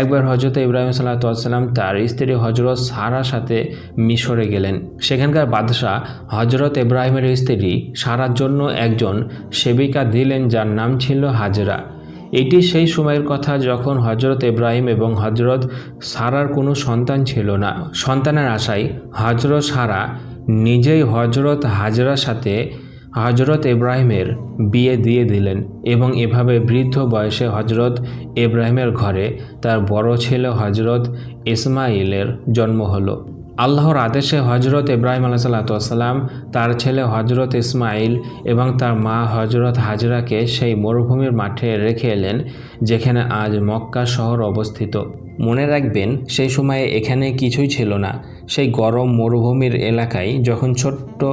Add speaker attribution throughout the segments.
Speaker 1: একবার হজরত ইব্রাহিম সাল্লাতাম তার স্ত্রী হজরত সারার সাথে মিশরে গেলেন। সেখানকার বাদশাহ হজরত ইব্রাহিমের স্ত্রী সারার জন্য একজন সেবিকা দিলেন যার নাম ছিল হাজরা। এটি সেই সময়ের কথা যখন হজরত ইব্রাহিম এবং হজরত সারার কোনো সন্তান ছিল না। সন্তানের আশায় হজরত সারা নিজেই হজরত হাজরার সাথে হজরত ইব্রাহিমের বিয়ে দিয়ে দিলেন এবং এভাবে বৃদ্ধ বয়সে হজরত ইব্রাহিমের ঘরে তার বড় ছেলে হজরত ইসমাইলের জন্ম হলো। আল্লাহর আদেশে হজরত ইব্রাহিম আলাইসাল্লাম তার ছেলে হজরত ইসমাইল এবং তার মা হজরত হাজরাকে সেই মরুভূমির মাঠে রেখে এলেন, যেখানে আজ মক্কা শহর অবস্থিত। মনে রাখবেন, সেই সময়ে এখানে কিছুই ছিল না। সেই গরম মরুভূমির এলাকায় যখন ছোট্ট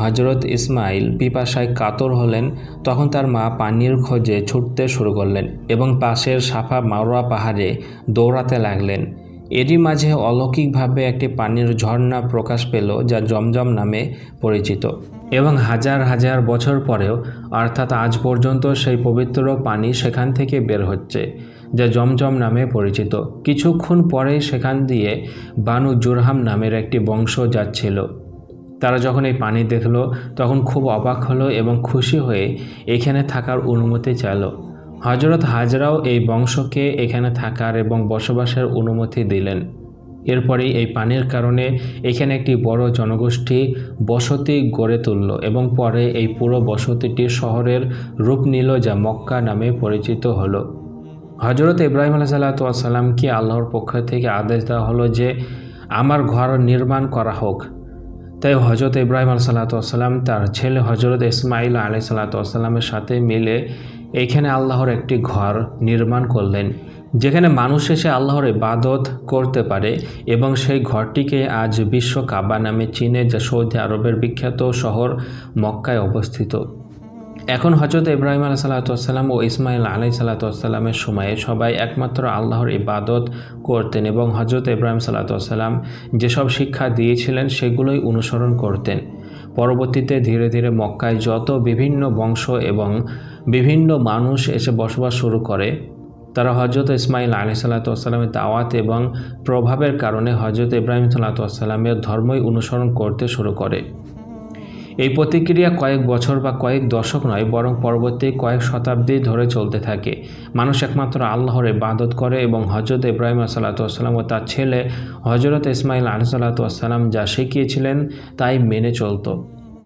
Speaker 1: হজরত ইসমাইল পিপাসায় কাতর হলেন, তখন তার মা পানির খোঁজে ছুটতে শুরু করলেন এবং পাশের সাফা মারোয়া পাহাড়ে দৌড়াতে লাগলেন। এরই মাঝে অলৌকিকভাবে একটি পানির ঝর্ণা প্রকাশ পেল যা জমজম নামে পরিচিত। এবং হাজার হাজার বছর পরেও, অর্থাৎ আজ পর্যন্ত সেই পবিত্র পানি সেখান থেকে বের হচ্ছে, যা জমজম নামে পরিচিত। কিছুক্ষণ পরেই সেখান দিয়ে বানু জুরহাম নামের একটি বংশ যাচ্ছিল। তারা যখন এই পানি দেখল, তখন খুব অবাক হলো এবং খুশি হয়ে এখানে থাকার অনুমতি চাইলো। হজরত হাজরাও এই বংশকে এখানে থাকার এবং বসবাসের অনুমতি দিলেন। এরপরেই এই পানির কারণে এখানে একটি বড় জনগোষ্ঠী বসতি গড়ে তুলল এবং পরে এই পুরো বসতিটি শহরের রূপ নিল যা মক্কা নামে পরিচিত হলো। হজরত ইব্রাহিম আলাইসাল্লাতামকে আল্লাহর পক্ষ থেকে আদেশ দেওয়া হলো যে, আমার ঘর নির্মাণ করা হোক। তাই হজরত ইব্রাহিম আলসালাতাম তার ছেলে হজরত ইসমাইল আলি সাল্লাতামের সাথে মিলে এখানে আল্লাহর একটি ঘর নির্মাণ করলেন, যেখানে মানুষ এসে আল্লাহর ইবাদত করতে পারে এবং সেই ঘরটিকে আজ বিশ্ব কাবা নামে চীনে, যা সৌদি আরবের বিখ্যাত শহর মক্কায় অবস্থিত। এখন হজরত ইব্রাহিম আলাহ সাল্লাতাম ও ইসমাইল আলাই সাল্লাতামের সময়ে সবাই একমাত্র আল্লাহর ইবাদত করতেন এবং হজরত ইব্রাহিম সাল্লাতাম যেসব শিক্ষা দিয়েছিলেন, সেগুলোই অনুসরণ করতেন। পরবর্তীতে ধীরে ধীরে মক্কায় যত বিভিন্ন বংশ এবং বিভিন্ন মানুষ এসে বসবাস শুরু করে, তারা হজরত ইসমাইল আলি সাল্লাতামের দাওয়াত এবং প্রভাবের কারণে হজরত ইব্রাহিম সাল্লাতামের ধর্মই অনুসরণ করতে শুরু করে। এই প্রতিক্রিয়া কয়েক বছর বা কয়েক দশক নয়, বরং পরবর্তী কয়েক শতাব্দী ধরে চলতে থাকে। মানুষ একমাত্র আল্লাহর ইবাদত করে এবং হজরত ইব্রাহিম আসাল্লাতাম ও তার ছেলে হজরত ইসমাইল আলসালাতাম যা শিখিয়েছিলেন তাই মেনে চলতো।